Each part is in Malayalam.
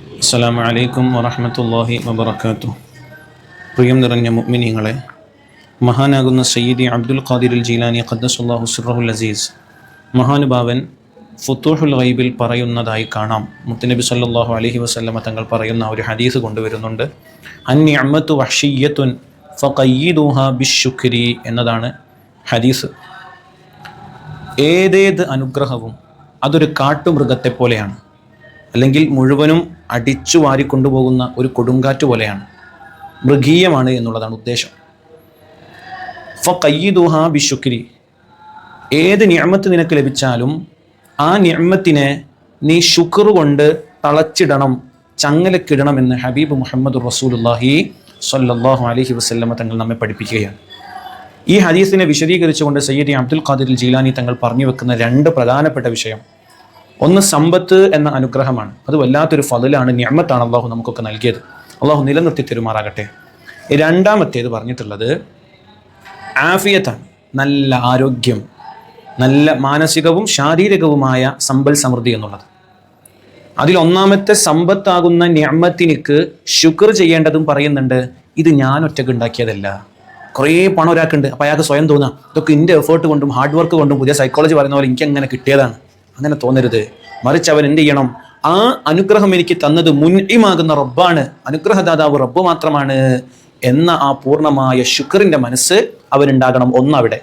അസ്സാം വലൈക്കും വറഹമത്തല്ലാഹി വബർക്കാത്തു പ്രിയം നിറഞ്ഞ മുഅ്മിനീങ്ങളെ മഹാനാകുന്ന സയ്യിദി അബ്ദുൽ ഖാദിർ ജീലാനി ഖദ്ദസുല്ലാഹു സുറഹുൽ അസീസ്. മഹാനുഭാവൻ ഫുത്തൂഹുൽ ഗൈബിൽ പറയുന്നതായി കാണാം. മുത്തനബി സല്ലാഹു അലഹി വസല്ലമ തങ്ങൾ പറയുന്ന ഒരു ഹദീസ് കൊണ്ടുവരുന്നുണ്ട്. അന്നി അമ്മത്തു വഷീയത്തുൻ ഫഖയ്യിദൂഹ ബിഷുഖരി എന്നതാണ് ഹദീസ്. ഏതേത് അനുഗ്രഹവും അതൊരു കാട്ടുമൃഗത്തെ പോലെയാണ് അല്ലെങ്കിൽ മുഴുവനും അടിച്ചു വാരി കൊണ്ടുപോകുന്ന ഒരു കൊടുങ്കാറ്റ് പോലെയാണ്. മൃഗീയമാണ് എന്നുള്ളതാണ് ഉദ്ദേശം. ഫ ബിശുക്രി. ഏത് ഞമ്മത്ത് നിനക്ക് ലഭിച്ചാലും ആ ഞമ്മത്തിനെ നീ ശുക്ർ കൊണ്ട് തളച്ചിടണം ചങ്ങലക്കിടണം എന്ന് ഹബീബ് മുഹമ്മദ് റസൂലുല്ലാഹി സല്ലാഹു അലഹി വസല്ലമ തങ്ങൾ നമ്മെ പഠിപ്പിക്കുകയാണ്. ഈ ഹദീസിനെ വിശദീകരിച്ചുകൊണ്ട് സയ്യിദ് അബ്ദുൽ ഖാദിർ ജീലാനി തങ്ങൾ പറഞ്ഞു വെക്കുന്ന രണ്ട് പ്രധാനപ്പെട്ട വിഷയം. ഒന്ന് സമ്പത്ത് എന്ന അനുഗ്രഹമാണ്. അത് വല്ലാത്തൊരു ഫതിലാണ് ഞമ്മത്താണ് അള്ളാഹു നമുക്കൊക്കെ നൽകിയത്. അള്ളാഹു നിലനിർത്തി തെരുമാറാകട്ടെ. രണ്ടാമത്തേത് പറഞ്ഞിട്ടുള്ളത് ആഫിയത്താണ്. നല്ല ആരോഗ്യം നല്ല മാനസികവും ശാരീരികവുമായ സമ്പൽ സമൃദ്ധി എന്നുള്ളത്. അതിൽ ഒന്നാമത്തെ സമ്പത്താകുന്ന ഞമ്മത്തിനിക്ക് ശുക്ർ ചെയ്യേണ്ടതും പറയുന്നുണ്ട് ഇത് ഞാൻ ഒറ്റയ്ക്ക് ഉണ്ടാക്കിയതല്ല. കുറേ പണം ഒരാൾക്കുണ്ട് അപ്പോൾ അയാൾക്ക് സ്വയം തോന്നുക ഇതൊക്കെ എന്റെ എഫേർട്ട് കൊണ്ടും ഹാർഡ് വർക്ക് കൊണ്ടും പുതിയ സൈക്കോളജി പറയുന്ന പോലെ എനിക്ക് അങ്ങനെ കിട്ടിയതാണ്. അങ്ങനെ തോന്നരുത്. മറിച്ച് അവൻ എന്ത് ചെയ്യണം? ആ അനുഗ്രഹം എനിക്ക് തന്നത് മുൻഇമാകുന്ന റബ്ബാണ്. അനുഗ്രഹദാതാവ് റബ്ബ് മാത്രമാണ് എന്ന ആ പൂർണമായ ശുക്രിന്റെ മനസ്സ് അവനുണ്ടാകണം ഒന്നവിടെ.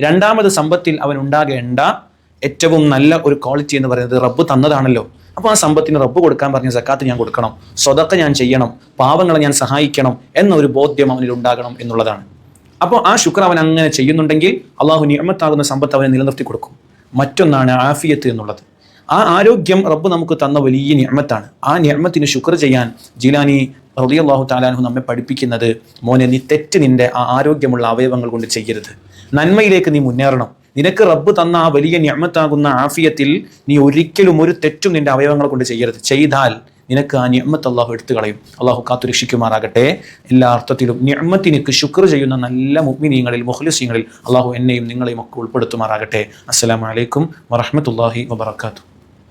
രണ്ടാമത് സമ്പത്തിൽ അവൻ ഉണ്ടാകേണ്ട ഏറ്റവും നല്ല ഒരു ക്വാളിറ്റി എന്ന് പറയുന്നത് റബ്ബ് തന്നതാണല്ലോ. അപ്പോൾ ആ സമ്പത്തിന് റബ്ബ് കൊടുക്കാൻ പറഞ്ഞ സക്കാത്ത് ഞാൻ കൊടുക്കണം. സ്വതക്ക ഞാൻ ചെയ്യണം. പാവങ്ങളെ ഞാൻ സഹായിക്കണം എന്ന ഒരു ബോധ്യം അവനിൽ ഉണ്ടാകണം എന്നുള്ളതാണ്. അപ്പോൾ ആ ശുക്ർ അവൻ അങ്ങനെ ചെയ്യുന്നുണ്ടെങ്കിൽ അള്ളാഹു നിയമത്താകുന്ന സമ്പത്ത് അവനെ നിലനിർത്തി കൊടുക്കും. മറ്റൊന്നാണ് ആഫിയത്ത് എന്നുള്ളത്. ആ ആരോഗ്യം റബ്ബ് നമുക്ക് തന്ന വലിയ ഞമ്മത്താണ് ആ ഞമ്മത്തിന് ശുക്ർ ചെയ്യാൻ ജിലാനി റളിയല്ലാഹു താലാനു നമ്മെ പഠിപ്പിക്കുന്നത് മോനെ നീ തെറ്റ് നിന്റെ ആ ആരോഗ്യമുള്ള അവയവങ്ങൾ കൊണ്ട് ചെയ്യരുത്. നന്മയിലേക്ക് നീ മുന്നേറണം. നിനക്ക് റബ്ബ് തന്ന ആ വലിയ ഞമ്മത്താകുന്ന ആഫിയത്തിൽ നീ ഒരിക്കലും ഒരു തെറ്റും നിന്റെ അവയവങ്ങളെ കൊണ്ട് ചെയ്യരുത്. ചെയ്താൽ നിനക്ക് ആ ഞമ്മത്ത് അള്ളാഹു എടുത്തു കളയും. അള്ളാഹു കാത്തുരക്ഷിക്കുമാറാകട്ടെ. എല്ലാ അർത്ഥത്തിലും നിയമത്തിനിക്ക് ശുക്ർ ചെയ്യുന്ന നല്ല മുഗ്മിനീങ്ങളിൽ മുഹ്ലിസീങ്ങളിൽ അള്ളാഹു എന്നെയും നിങ്ങളെയും ഒക്കെ ഉൾപ്പെടുത്തുമാറാകട്ടെ. അസ്സലാമലൈക്കും വറഹമത്തല്ലാഹി വബർക്കാത്തു